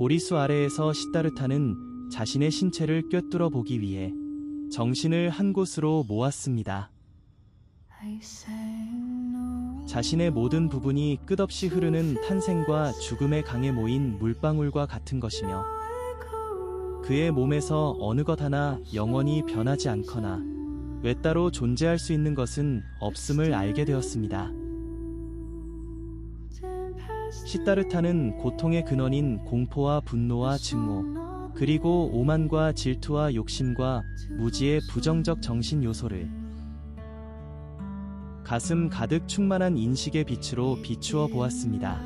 보리수 아래에서 시다르타는 자신의 신체를 꿰뚫어 보기 위해 정신을 한 곳으로 모았습니다. 자신의 모든 부분이 끝없이 흐르는 탄생과 죽음의 강에 모인 물방울과 같은 것이며 그의 몸에서 어느 것 하나 영원히 변하지 않거나 외따로 존재할 수 있는 것은 없음을 알게 되었습니다. 시다르타는 고통의 근원인 공포와 분노와 증오, 그리고 오만과 질투와 욕심과 무지의 부정적 정신 요소를 가슴 가득 충만한 인식의 빛으로 비추어 보았습니다.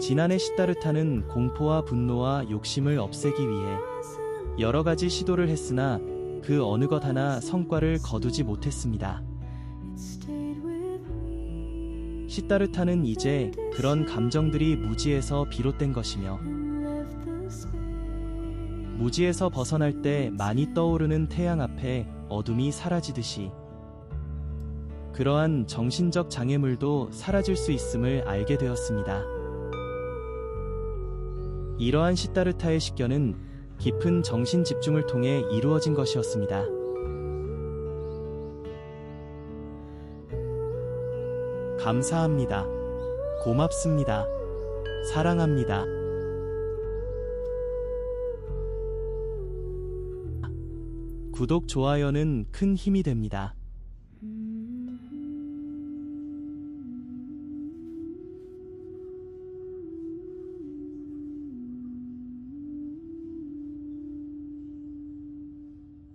지난해 시다르타는 공포와 분노와 욕심을 없애기 위해 여러 가지 시도를 했으나 그 어느 것 하나 성과를 거두지 못했습니다. 시다르타는 이제 그런 감정들이 무지에서 비롯된 것이며 무지에서 벗어날 때 많이 떠오르는 태양 앞에 어둠이 사라지듯이 그러한 정신적 장애물도 사라질 수 있음을 알게 되었습니다. 이러한 시다르타의 식견은 깊은 정신 집중을 통해 이루어진 것이었습니다. 감사합니다. 고맙습니다. 사랑합니다. 구독, 좋아요는 큰 힘이 됩니다.